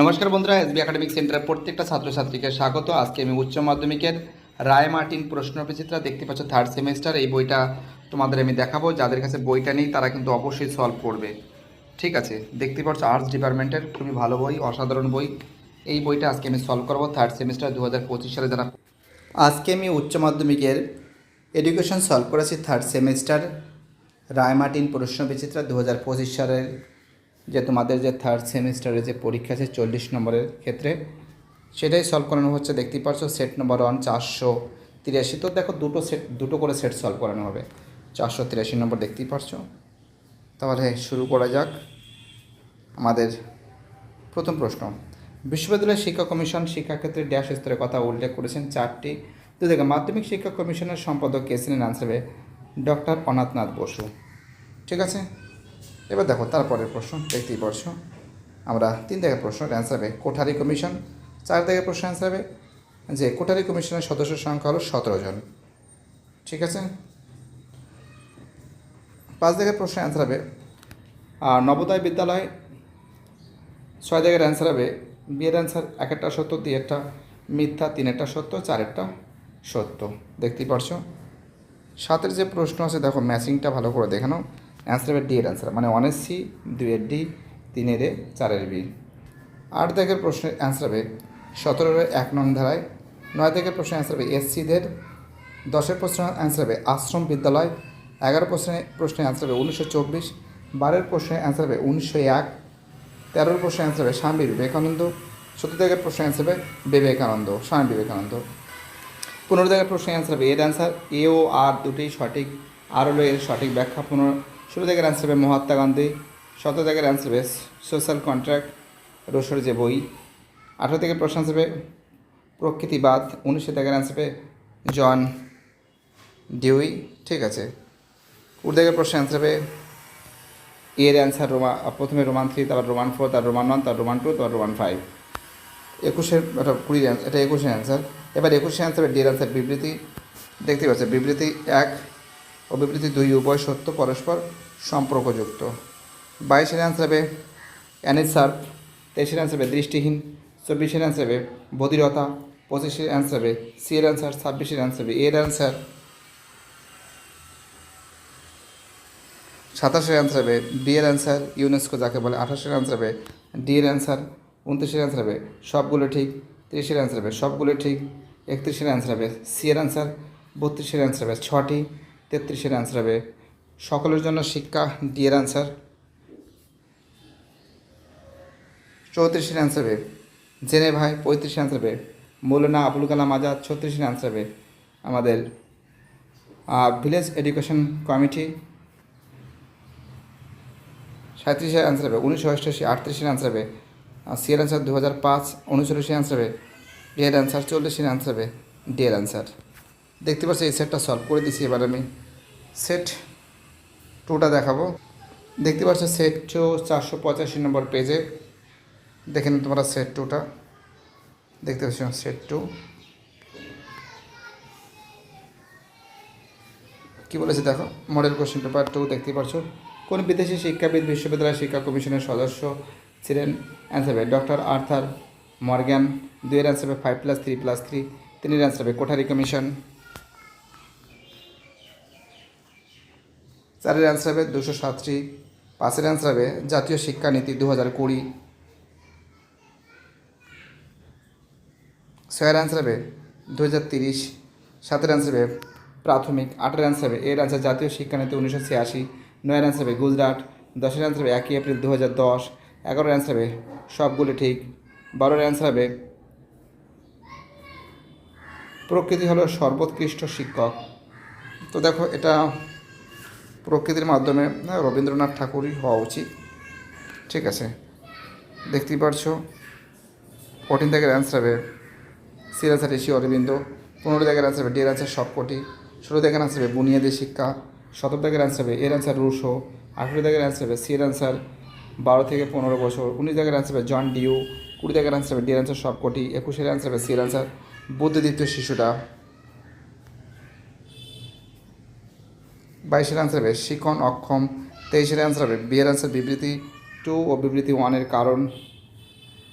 নমস্কার বন্ধুরা, SB academic সেন্টারের প্রত্যেকটা ছাত্রছাত্রীকে স্বাগত। আজকে আমি উচ্চ মাধ্যমিকের রায় মার্টিন প্রশ্ন বিচিত্রা দেখতে পাচ্ছ থার্ড সেমিস্টার এই বইটা তোমাদের আমি দেখাবো। যাদের কাছে বইটা নেই, তারা কিন্তু অবশ্যই সলভ করবে। ঠিক আছে, দেখতে পাচ্ছ আর্টস ডিপার্টমেন্টের খুবই ভালো বই, অসাধারণ বই। এই বইটা আজকে আমি সলভ করব থার্ড সেমিস্টার দু হাজার পঁচিশ সালে যারা আজকে আমি উচ্চ মাধ্যমিকের এডুকেশন সলভ করেছি থার্ড সেমিস্টার রায় মার্টিন প্রশ্ন বিচিত্রা দু হাজার পঁচিশ সালের যে তোমাদের যে থার্ড সেমিস্টারে যে পরীক্ষা আছে চল্লিশ নম্বরের ক্ষেত্রে, সেটাই সলভ করানো হচ্ছে। দেখতেই পারছ সেট নম্বর ওয়ান চারশো তিরাশি। তো দেখো, দুটো সেট দুটো করে সেট সলভ করানো হবে। চারশো তিরাশি নম্বর, দেখতেই পারছ। তাহলে শুরু করা যাক আমাদের প্রথম প্রশ্ন। বিশ্ববিদ্যালয় শিক্ষা কমিশন শিক্ষাক্ষেত্রে ড্যাশ স্তরের কথা উল্লেখ করেছেন চারটি। তো দেখো, মাধ্যমিক শিক্ষা কমিশনের সম্পাদক কে ছিলেন? আনসারে ডক্টর অনাথনাথ বসু। ঠিক আছে? এবার দেখো, তারপরের প্রশ্ন, দেখতেই পারছ। আমরা তিন জায়গায় প্রশ্ন অ্যান্সার হবে কোঠারি কমিশন, চার জায়গায় প্রশ্ন অ্যান্সার হবে যে কোঠারি কমিশনের সদস্য সংখ্যা হলো সতেরো জন। ঠিক আছে? পাঁচ জায়গায় প্রশ্ন অ্যান্সার হবে আর নবোদয় বিদ্যালয়, ছয় জায়গার অ্যান্সার হবে, বিয়ের অ্যান্সার এক একটা সত্য দুই একটা মিথ্যা তিন একটা সত্য চার একটা সত্য। দেখতেই পারছ? সাতের যে প্রশ্ন আছে, দেখো ম্যাচিংটা ভালো করে দেখানো অ্যান্সার হবে ডি এর অ্যান্সার মানে ওয়ানের সি দুইয়ের ডি তিনের এ চারের বি আট দাগের প্রশ্নের অ্যান্সার হবে সতেরোর এক নং ধারায়। নয় দাগের প্রশ্নের অ্যান্সার হবে এসসিদের দশের প্রশ্নের অ্যান্সার হবে আশ্রম বিদ্যালয়। এগারো প্রশ্নের প্রশ্নের অ্যান্সার হবে উনিশশো চব্বিশ। বারের প্রশ্নের অ্যান্সার হবে উনিশশো এক। তেরোর প্রশ্নের অ্যান্সার হবে স্বামী বিবেকানন্দ। চতুর্থ দাগের প্রশ্নের অ্যান্সার হবে বিবেকানন্দ, স্বামী বিবেকানন্দ। পনেরো দাগের প্রশ্নের অ্যান্সার হবে এর অ্যান্সার এ ও আর দুটোই সঠিক। আর হলো এর সঠিক ব্যাখ্যা। পনেরো ষোলো দাগের অ্যান্সার হবে মহাত্মা গান্ধী সতেরো দাগের অ্যান্সার হবে সোশ্যাল কন্ট্রাক্ট রসর যে বই, আঠেরো থেকে প্রশ্ন হবে প্রকৃতিবাদ, উনিশশো দাগের অ্যান্সার হবে জন ডিউই, ঠিক আছে। কুড়ি দাগের প্রশ্ন অ্যান্সার হবে এর অ্যান্সার রোমা, প্রথমে রোমান থ্রি তারপর রোমান ফোর তারপর রোমান ওয়ান তারপর রোমান টু তারপর রোমান ফাইভ একুশের, এটা কুড়ির এটা একুশের অ্যান্সার এবার একুশের অ্যান্সার ডির অ্যান্সার বিবৃতি। দেখতে পাচ্ছেন, বিবৃতি এক বিবৃতি দুই উভয় সত্য পরস্পর সম্পর্কযুক্ত বাইশের অ্যান্সার হবে অ্যানিসার্ভ তেইশের অ্যান্সার হবে দৃষ্টিহীন চব্বিশের অ্যান্সার হবে বধিরতা পঁচিশের অ্যান্সার হবে সি এর অ্যান্সার ছাব্বিশের অ্যান্সার হবে এর অ্যান্সার সাতাশের অ্যান্সার হবে বি এর অ্যান্সার ইউনেস্কো যাকে বলে আঠাশের অ্যান্সার হবে ডি এর অ্যান্সার উনত্রিশের অ্যান্সার হবে সবগুলো ঠিক তিরিশের অ্যান্সার হবে সবগুলো ঠিক একত্রিশের অ্যান্সার হবে সি এর অ্যান্সার বত্রিশের অ্যান্সার হবে ছটি তেত্রিশের অ্যান্সার হবে। সকলের জন্য শিক্ষা ডি এর অ্যান্সার চৌত্রিশের অ্যান্সার হবে। জেনে ভাই, পঁয়ত্রিশের অ্যান্সার হবে। মৌলানা আবুল কালাম আজাদ, ছত্রিশের অ্যান্সার হবে। আমাদের ভিলেজ এডুকেশন কমিটি সাঁত্রিশের অ্যান্সার হবে। উনিশশো অষ্টাশি, আটত্রিশের অ্যান্সার হবে। সি এর অ্যান্সার দু হাজার পাঁচ, উনচল্লিশের অ্যান্সার হবে। ডি এর অ্যান্সার চল্লিশের অ্যান্সার হবে। ডি এর অ্যান্সার দেখতে পাচ্ছি, এই সেটটা সলভ করে দিচ্ছি এবার আমি। সেট টুটা দেখাবো। দেখতে পাচ্ছ সেট টু চারশো পঁচাশি নম্বর পেজে দেখে নিন তোমরা সেট টুটা দেখতে পাচ্ছ সেট টু কী বলেছে দেখো মডেল কোশ্চেন পেপার টু দেখতে পাচ্ছ। কোন বিদেশি শিক্ষাবিদ বিশ্ববিদ্যালয় শিক্ষা কমিশনের সদস্য ছিলেন? অ্যান্সার ডক্টর আর্থার মর্গ্যান দুইয়ের answer five plus three plus three তিনের অ্যান্সার কোঠারি কমিশন চারের অ্যান্সার হবে দুশো সাতটি, পাঁচের অ্যান্সার হবে জাতীয় শিক্ষানীতি দু হাজার কুড়ি। ছয়ের অ্যান্সার হবে দু হাজার তিরিশ, সাতের অ্যান্সার হবে প্রাথমিক, আটের অ্যান্সার হবে এর অ্যান্সার জাতীয় শিক্ষানীতি উনিশশো ছিয়াশি, নয়ের অ্যান্সার হবে গুজরাট, দশের অ্যান্সার হবে একই এপ্রিল দু হাজার দশ, এগারোর অ্যান্সার হবে সবগুলো ঠিক, বারোর অ্যান্সার হবে প্রকৃতি হলো সর্বোৎকৃষ্ট শিক্ষক। তো দেখো এটা প্রকৃতির মাধ্যমে রবীন্দ্রনাথ ঠাকুরই হওয়া উচিত। ঠিক আছে? দেখতেই পারছ? ফোরটিন থেকে অ্যান্সার হবে সির অ্যান্সার ঋষি অরবিন্দ। পনেরো থেকে অ্যান্সার হবে ডির অ্যান্সার সবকটি। ষোলো থেকে অ্যান্সার হবে বুনিয়াদী শিক্ষা। সতেরো থেকে অ্যান্সার হবে এর অ্যান্সার রুশো। আঠেরো থেকে অ্যান্সার হবে সির অ্যান্সার বারো থেকে পনেরো বছর। উনিশ থেকে অ্যান্সার হবে জন ডিউ। কুড়ি থেকে অ্যান্সার হবে ডির অ্যান্সার সবকটি। একুশের অ্যান্সার হবে সির অ্যান্সার বুদ্ধিদীপ্ত শিশুটা। বাইশের অ্যান্সার হবে শিখন অক্ষম। তেইশের অ্যান্সার হবে বিয়ের অ্যান্সার বিবৃতি টু ও বিবৃতি ওয়ানের কারণ।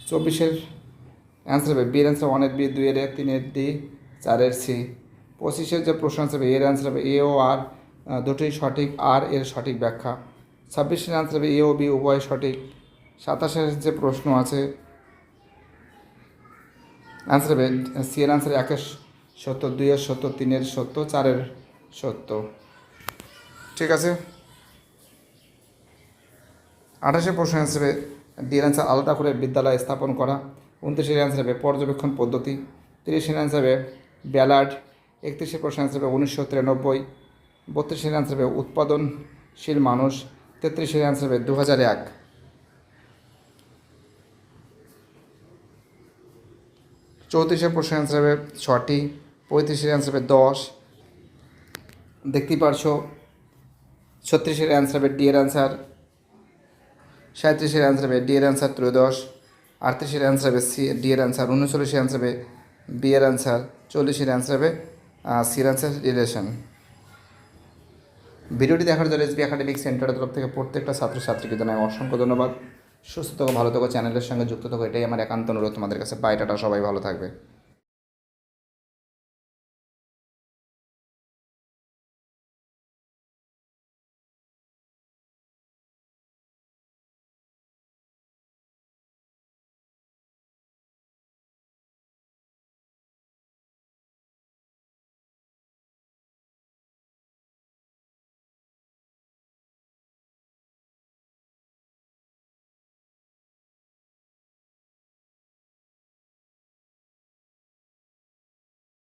চব্বিশের অ্যান্সার হবে বিয়ের অ্যান্সার ওয়ানের বি দুইয়ের এ তিনের ডি চারের সি পঁচিশের যে প্রশ্ন আনসার হবে এর অ্যান্সার হবে এ ও আর দুটোই সঠিক। আর এর সঠিক ব্যাখ্যা। ছাব্বিশের অ্যান্সার হবে এ ও বি উভয় সঠিক। সাতাশের যে প্রশ্ন আছে অ্যান্সার হবে সি এর অ্যান্সার একের সত্য দুইয়ের সত্য তিনের সত্য চারের সত্য ঠিক আছে? আঠাশে প্রশ্ন অ্যান্সার হবে ডি এর অ্যান্সার আলাদা করে বিদ্যালয় স্থাপন করা। উনত্রিশের অ্যান্সার হবে পর্যবেক্ষণ পদ্ধতি। তিরিশের অ্যান্সার হবে ব্যালার্ড। একত্রিশের প্রশ্ন অ্যান্সার হবে উনিশশো তিরানব্বই। বত্রিশের অ্যান্সার হবে উৎপাদনশীল মানুষ। তেত্রিশের অ্যান্সার হবে দু হাজার এক। চৌত্রিশের প্রশ্ন অ্যান্সার হবে ছটি। পঁয়ত্রিশের অ্যান্সার হবে দশ। দেখতেই পারছ ছত্রিশের অ্যান্সার হবে ডি এর অ্যান্সার সাঁত্রিশের অ্যান্সার হবে ডি এর অ্যান্সার ত্রয়োদশ, আটত্রিশের অ্যান্সার হবে সি ডি এর অ্যান্সার উনচল্লিশের অ্যান্সার হবে বি এর অ্যান্সার চল্লিশের অ্যান্সার হবে সি এর অ্যান্সার রিলেশন ভিডিওটি দেখার জন্য এসবি একাডেমিক সেন্টারের তরফ থেকে প্রত্যেকটা ছাত্রছাত্রীকে জানাই অসংখ্য ধন্যবাদ। সুস্থ থাকো, ভালো থাকো চ্যানেলের সঙ্গে যুক্ত থাকো, এটাই আমার একান্ত অনুরোধ তোমাদের কাছে। বাইটাটা সবাই ভালো থাকবে।